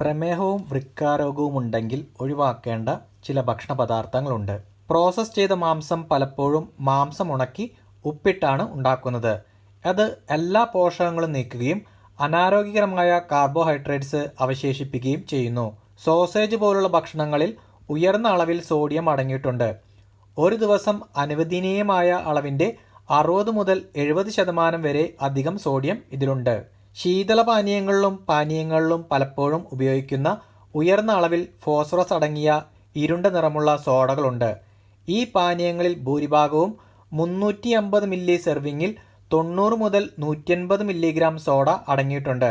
പ്രമേഹവും വൃക്കാരോഗവും ഉണ്ടെങ്കിൽ ഒഴിവാക്കേണ്ട ചില ഭക്ഷണ പദാർത്ഥങ്ങളുണ്ട് പ്രോസസ് ചെയ്ത മാംസം പലപ്പോഴും മാംസം ഉണക്കി ഉപ്പിട്ടാണ് ഉണ്ടാക്കുന്നത്. അത് എല്ലാ പോഷകങ്ങളും നീക്കുകയും അനാരോഗ്യകരമായ കാർബോഹൈഡ്രേറ്റ്സ് അവശേഷിപ്പിക്കുകയും ചെയ്യുന്നു. സോസേജ് പോലുള്ള ഭക്ഷണങ്ങളിൽ ഉയർന്ന അളവിൽ സോഡിയം അടങ്ങിയിട്ടുണ്ട്. ഒരു ദിവസം അനുവദനീയമായ അളവിന്റെ അറുപത് മുതൽ എഴുപത് ശതമാനം വരെ അധികം സോഡിയം ഇതിലുണ്ട്. ശീതള പാനീയങ്ങളിലും പലപ്പോഴും ഉപയോഗിക്കുന്ന ഉയർന്ന അളവിൽ ഫോസ്ഫറസ് അടങ്ങിയ ഇരുണ്ട നിറമുള്ള സോഡകളുണ്ട്. ഈ പാനീയങ്ങളിൽ ഭൂരിഭാഗവും മുന്നൂറ്റി അമ്പത് മില്ലി സെർവിങ്ങിൽ തൊണ്ണൂറ് മുതൽ നൂറ്റിയൻപത് മില്ലിഗ്രാം സോഡ അടങ്ങിയിട്ടുണ്ട്.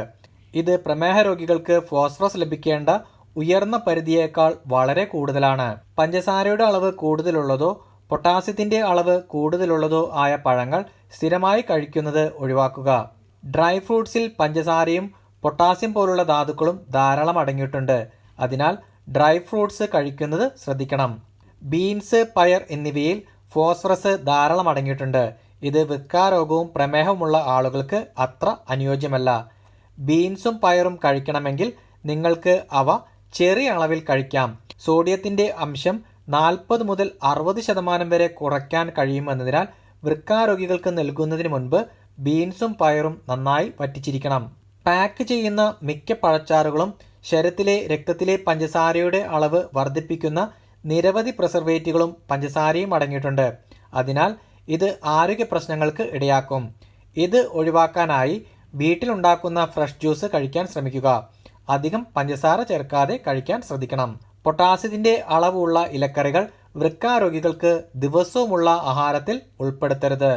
ഇത് പ്രമേഹ രോഗികൾക്ക് ഫോസ്ഫറസ് ലഭിക്കേണ്ട ഉയർന്ന പരിധിയേക്കാൾ വളരെ കൂടുതലാണ്. പഞ്ചസാരയുടെ അളവ് കൂടുതലുള്ളതോ പൊട്ടാസ്യത്തിന്റെ അളവ് കൂടുതലുള്ളതോ ആയ പഴങ്ങൾ സ്ഥിരമായി കഴിക്കുന്നത് ഒഴിവാക്കുക. ഡ്രൈ ഫ്രൂട്ട്സിൽ പഞ്ചസാരയും പൊട്ടാസ്യം പോലുള്ള ധാതുക്കളും ധാരാളം അടങ്ങിയിട്ടുണ്ട്. അതിനാൽ ഡ്രൈ ഫ്രൂട്ട്സ് കഴിക്കുന്നത് ശ്രദ്ധിക്കണം. ബീൻസ് പയർ എന്നിവയിൽ ഫോസ്ഫറസ് ധാരാളം അടങ്ങിയിട്ടുണ്ട്. ഇത് വൃക്കാരോഗവും പ്രമേഹവുമുള്ള ആളുകൾക്ക് അത്ര അനുയോജ്യമല്ല. ബീൻസും പയറും കഴിക്കണമെങ്കിൽ നിങ്ങൾക്ക് അവ ചെറിയ അളവിൽ കഴിക്കാം. സോഡിയത്തിന്റെ അംശം നാൽപ്പത് മുതൽ അറുപത് ശതമാനം വരെ കുറയ്ക്കാൻ കഴിയുമെന്നതിനാൽ വൃക്കാരോഗികൾക്ക് നൽകുന്നതിന് മുൻപ് ബീൻസും പയറും നന്നായി വറ്റിച്ചിരിക്കണം. പാക്ക് ചെയ്യുന്ന മിക്ക പഴച്ചാറുകളും ശരത്തിലെ രക്തത്തിലെ പഞ്ചസാരയുടെ അളവ് വർദ്ധിപ്പിക്കുന്ന നിരവധി പ്രിസർവേറ്റുകളും പഞ്ചസാരയും അടങ്ങിയിട്ടുണ്ട്. അതിനാൽ ഇത് ആരോഗ്യ പ്രശ്നങ്ങൾക്ക് ഇടയാക്കും. ഇത് ഒഴിവാക്കാനായി വീട്ടിലുണ്ടാക്കുന്ന ഫ്രഷ് ജ്യൂസ് കഴിക്കാൻ ശ്രമിക്കുക. അധികം പഞ്ചസാര ചേർക്കാതെ കഴിക്കാൻ ശ്രദ്ധിക്കണം. പൊട്ടാസ്യത്തിന്റെ അളവുള്ള ഇലക്കറികൾ വൃക്കാരോഗികൾക്ക് ദിവസവുമുള്ള ആഹാരത്തിൽ ഉൾപ്പെടുത്തരുത്.